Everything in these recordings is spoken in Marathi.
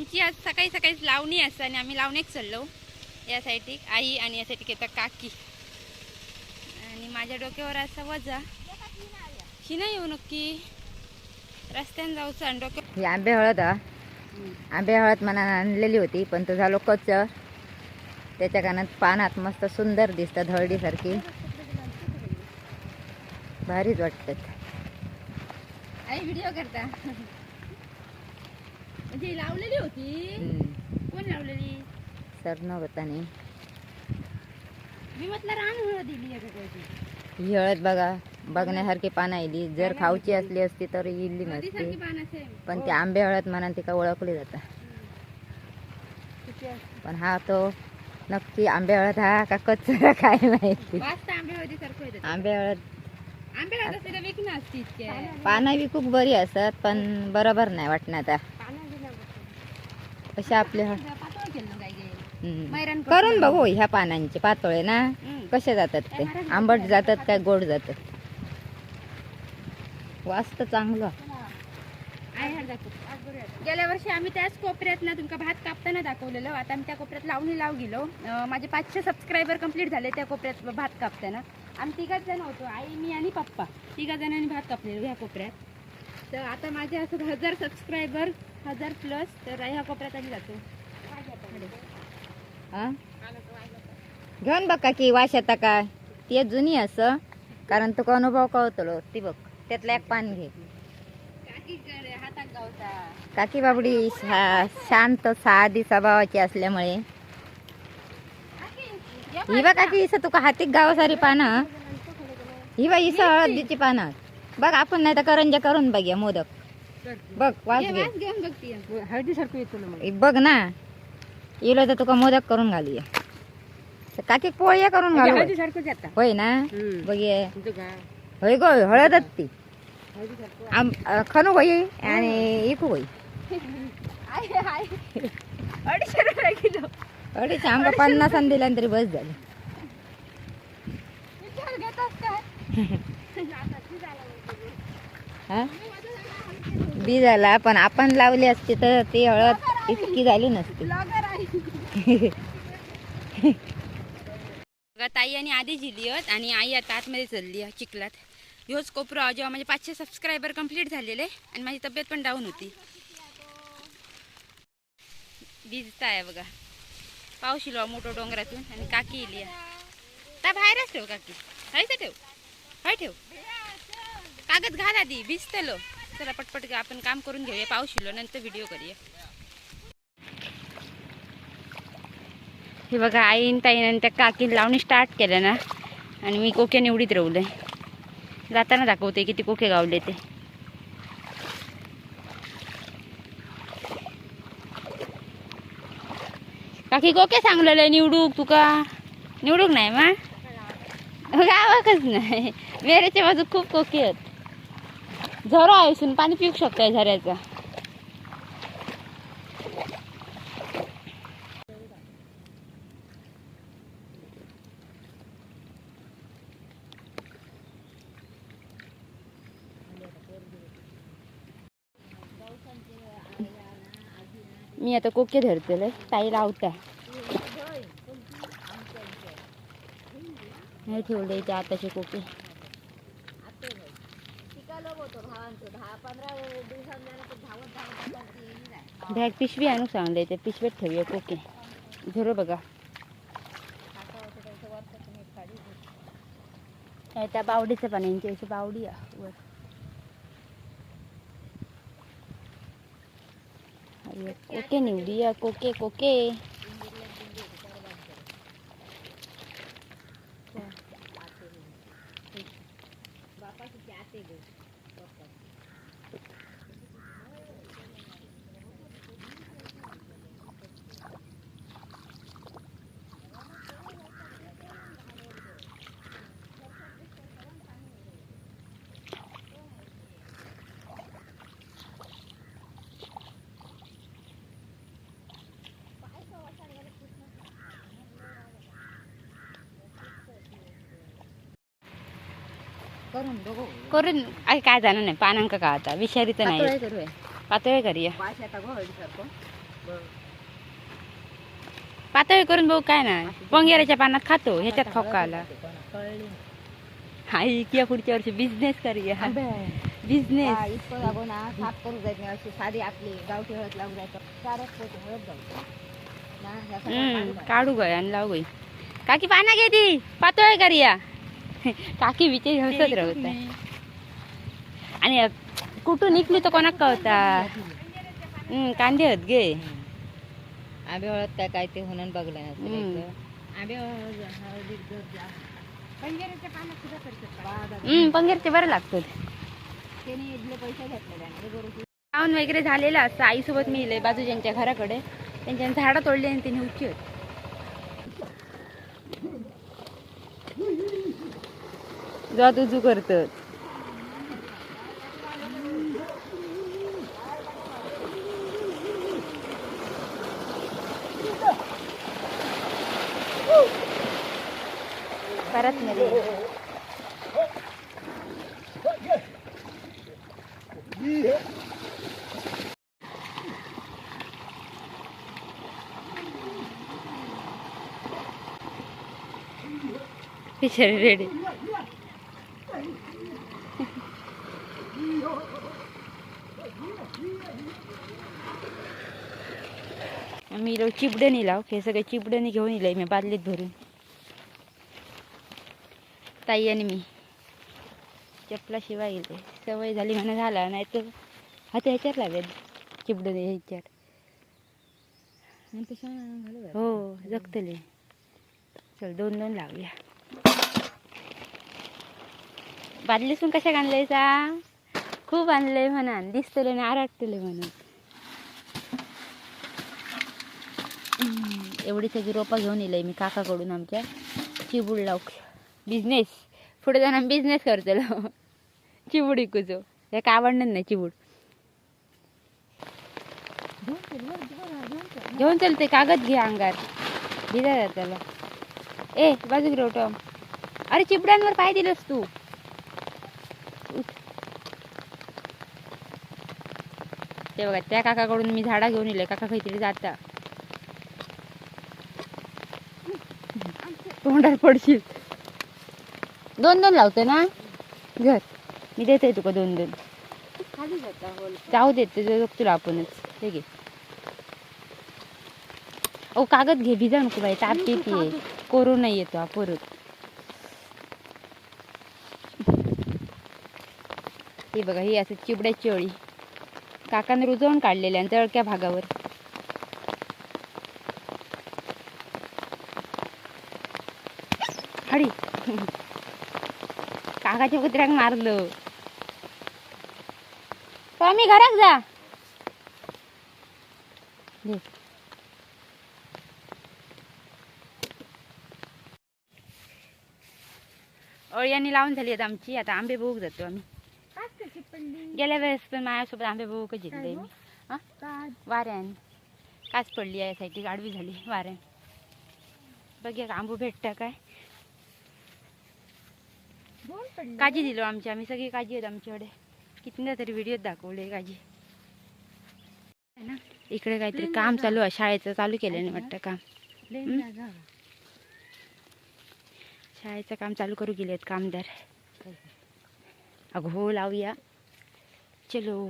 आमची आज सकाळी सकाळीच लावणी असते आणि आम्ही लावणीक चाललो या आई आणि या साईडीक येतात काकी. आणि माझ्या डोक्यावर असा वजा. शिना येऊ नक्की. रस्त्याने जाऊचं आणि डोक्या ही आंबे हळद हा. आंबे हळद मला आणलेली होती पण तो झालो कच्च. त्याच्या कानात पानात मस्त सुंदर दिसतात हळदीसारखी भारीच वाटतात आई व्हिडिओ करता. म्हणजे लावलेली होती. कोण लावलेली? सर मी म्हटलं रान हळद दिली का ही हळद बघा बघण्यासारखी पानं आली जर खाऊची असली असती तर नदीसारखी नसती पण ते आंबे हळद म्हणा तिका ओळखली जातं. पण हा तो नक्की आंबे हळद हा का कच्च काय माहिती. वाजता आंबे हळदी सारखं येतात आंबे हळद आंबे हळद असते तर विकणं असते इतके. पानं बी खूप बरी असतात पण बरोबर नाही वाटणार आता. कशा आपले करून बघू ह्या पानांचे पातोळे ना. कसे जातात ते? आंबट जातात काय गोड जातात? वास्त चांगलं. गेल्या वर्षी आम्ही त्याच कोपऱ्यात ना तुमका भात कापताना दाखवलेलं. आता आम्ही त्या कोपऱ्यात लावणी लाव गेलो. माझे पाचशे सबस्क्रायबर कंप्लीट झाले त्या कोपऱ्यात भात कापताना. आम्ही तिघाच जण होतो आई मी आणि पप्पा. तिघा जणांनी भात कापलेलो ह्या कोपऱ्यात. तर आता माझे असं हजार सबस्क्रायबर हजार प्लस तर ह्या कोपऱ्यात आम्ही जातो. हा? घेऊन बघ का की वाश येता काय. ती जुनी असं. कारण तुका अनुभव कळतलो. ती बघ त्यातलं एक पान घे. काकी बाबडी शा- शांत साधी स्वभावाची असल्यामुळे. ही बघ काकी इस तुका हातीक गावासारी पानं. ही बघ इस हळदीची पानं. बघ आपण नाही तर करंजा करून बघूया मोदक. बघ वास ये घे वास घेऊन बघतीय हळदी सारखं येतो ना मग बघ ना. इलो तर तुका मोदक करून घालूया तर काकी पोळ्या करून घालू हळदी सारखंच येतात होय ना? हम्म. बघ होय गो हळदच ती. हळदी सारखं आम अ, खनू होई आणि इकू होई. आहे आहे अडीचशे रुपये किलो. अडीच आंबा पन्नास आणि दिला तरी बस झाली. विचार काय हा? बी झाला पण आपण लावली असती तर ती हळद इतकी झाली नसती. बघा, ताई आणि आधी झिलियत आणि आई आता आतमध्ये चालली चिखलात. ह्योच कोपरा जेव्हा माझे पाचशे सबस्क्रायबर कंप्लीट झालेले आणि माझी तब्येत पण डाऊन होती. भिजता आहे बघा. पाऊस येलो मोठं डोंगरातून आणि काकी इली त्या बाहेरच ठेव काकी. हायचं ठेव. हाय ठेव. कागद घाल आधी भिजतलो. चला पटपट आपण काम करून घेऊया पाऊस शिलो नंतर व्हिडिओ करूया. हे बघा आईन ताईन त्या काकी लावणी स्टार्ट केलं ना आणि मी कोक्या निवडीत राहूलंय जाताना दाखवते किती कोके गावले ते. काकी कोके सांगलेलं निवडूक तुका निवडूक नाही मा? गावाकच नाही. वेरेच्या बाजू खूप कोके आहेत. झरा असून पाणी पिऊ शकताय झऱ्याचा. मी आता कोके धरतेले ताई लावता हे ठेवले इथे आताचे कोके. बॅग पिशवी आणू सांगले ते पिशवीत ठेवूया कोके झरो बघा. त्या बावडीचं पाणी यांची अशी बावडी आहे वर. कोके निवडूया कोके कोके. करून बघू. करून अरे काय जाणार नाही पानांका का आता विषारी तर नाही. पातोळे करूया. पातळ करूया गो हळदीसारखं. पातळ करून बघू काय ना पंगेराच्या पानात खातो ह्याच्यात खोका आला कळली. हाय किंवा पुढच्या वर्षी बिझनेस करूया बिझनेस हा, इतकं लागो ना साफ करू जायत नाही अशी साधी आपली गावठी हळद लावून जायचं. चारच पोते हळद जाऊ. ना ह्या सगळ्या काढून टाक. काढू गय आणि लावू गय काकी पाना घे ती. पातळ करूया काकी विचार हसत राहत आणि कुठून निघली तर कोणाक कळता? कांदे हत गे. आंबे हळद काय काय ते होणं बघलं ना पंगेरचे बरं लागतात. त्याने इथले पैसे घेतलेले आणि ते बरोबर लावून वगैरे झालेलं असतं. आईसोबत मी इले बाजूच्यांच्या घराकडे. त्यांच्या झाडं तोडली आणि तिने उची होत. जात उजू करतात. परत मध्ये पिक्चर रेडी मी लोक चिपडणी लाव हे सगळे चिपडणी घेऊन येईल मी बादलीत भरून. ताई आणि मी. चपला शिवाय गेले सवय झाली म्हणा झाला नाही तर आता ह्याच्यात लावेल चिपडणी ह्याच्यात. हो जगतले. चल दोन दोन लावूया. बादलीसून कशा आणलंय सा खूप आणलंय म्हणा दिसतले ना आराटतले म्हणून एवढी सगळी रोपा घेऊन येलंय मी काकाकडून आमच्या. चिबूड लाव बिझनेस पुढे जाऊन बिझनेस करतलो चिबूड विकूचो. हे आवडणार नाही चिबूड घेऊन चलते कागद घे अंगार. भिजा जात त्याला. ए बाजू रोटो अरे चिपड्यांवर पाय दिलंस तू. ते बघा त्या काकाकडून मी झाडा घेऊन येले. काका काहीतरी जाता. तोंडात पडशील. दोन दोन लावतो ना? घर. मी देते तुका दोन दोन. खाली जाता होल. जाऊ देत तुला आपणच. हे घे. ओ कागद घे भिजा नको बाई ताप येते. कोरोना येतो हा परत. हे बघा ही असं चिबड्याची अळी काकानं रुजवून काढलेल्या जळक्या भागावर. काकाच्या कुत्र्याक मारलं. स्वामी घरात जा. अळ्यांनी लावून झाली आहेत आमची. आता आंबे बघू जातो आम्ही. गेल्या वेळेस पण माझ्यासोबत आंबे बघू जिंकले मी हा? वाऱ्यान. काच पडली आहे साठी गाडवी झाली वाऱ्यान. बघूया का आंबू भेटतं काय. काजी दिलो आमची आम्ही सगळी काजी आहेत आमच्याकडे. कितीदा तरी व्हिडिओ दाखवले काजी ना? इकडे काहीतरी काम चालू आहे शाळेचं चालू केलं वाटतं काम. शाळेचं काम चालू करू गेलेत कामदार. अगो हो लावूया. चलो.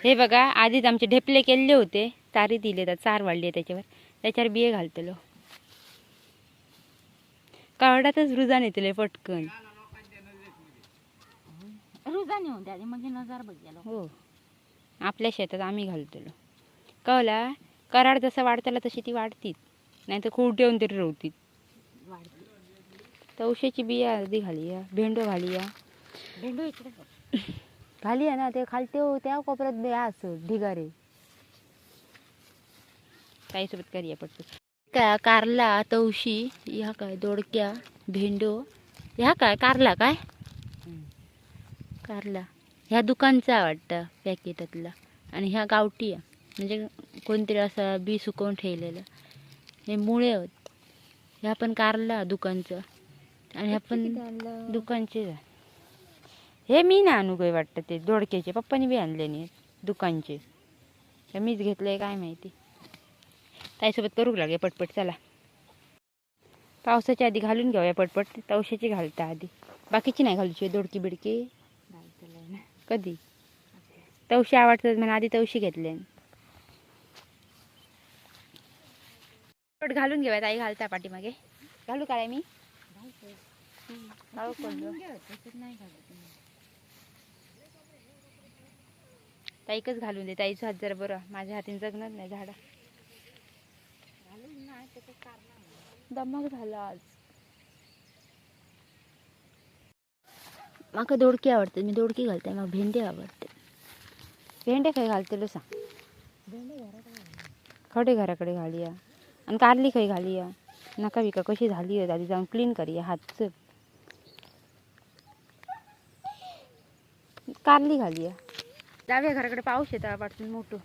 हे. बघा आधीच आमचे ढेपले केले होते. तारी दिले तर चार वाढले त्याच्यावर. त्याच्यावर बिये घालतलो. कावडातच रुजान येतले पटकन. रुजाने होते आधी मग नजार बघितलं. हो. आपल्या शेतात आम्ही घालतलो. कळला कराड जसं वाढताला तशी ती वाढतीत. नाही तर खूट येऊन तरी रवतीत तवशेची बिया आधी घालूया भेंडो घालूया. भेंडू इकडे घालूया ना ते खालते हो त्या कोपऱ्यात बिया असं ढिगारे. ताईसोबत करूया पटकन. काय कारला तवशी ह्या काय दोडक्या भेंडो ह्या काय कारला काय? कारला. ह्या दुकानचा वाटतं पॅकेटातला. आणि ह्या गावठी आहे. म्हणजे कोणतरी असा बी सुकवून ठेवलेलं. हे मुळे आहेत ह्या पण कारला दुकानचं. आणि ह्या पण दुकानचे. हे मी ना आणू काही वाटतं ते. दोडक्याचे. पप्पानी बी आणले नाही. दुकानचे. मीच घेतलंय काय माहिती. ताईसोबत करू लागे पटपट चला. पावसाच्या आधी घालून घेऊया पटपट तवशाची घालता आधी. बाकीची नाही घालूची दोडकी बिडकी. कधी? तवशी आवडतात म्हणून आधी तवशी घेतले. पट घालून घेऊया ताई घालता पाठीमागे. घालू काय मी? ताईकच घालून दे ताईचं हात जरा बरं माझ्या हातीन जगणार नाही झाडा. दमक झाला आज. माका दोडकी आवडते मी दोडकी घालते मग भेंडी आवडते. भेंडे खंय घालतलो सांग. खडे घराकडे घालूया. आणि कारली खंय घालूया. नका विका कशी झाली आहे आधी जाऊन क्लीन करूया हातचं. कारली घालूया. जाऊया घराकडे पाऊस येता वाटून मोठं.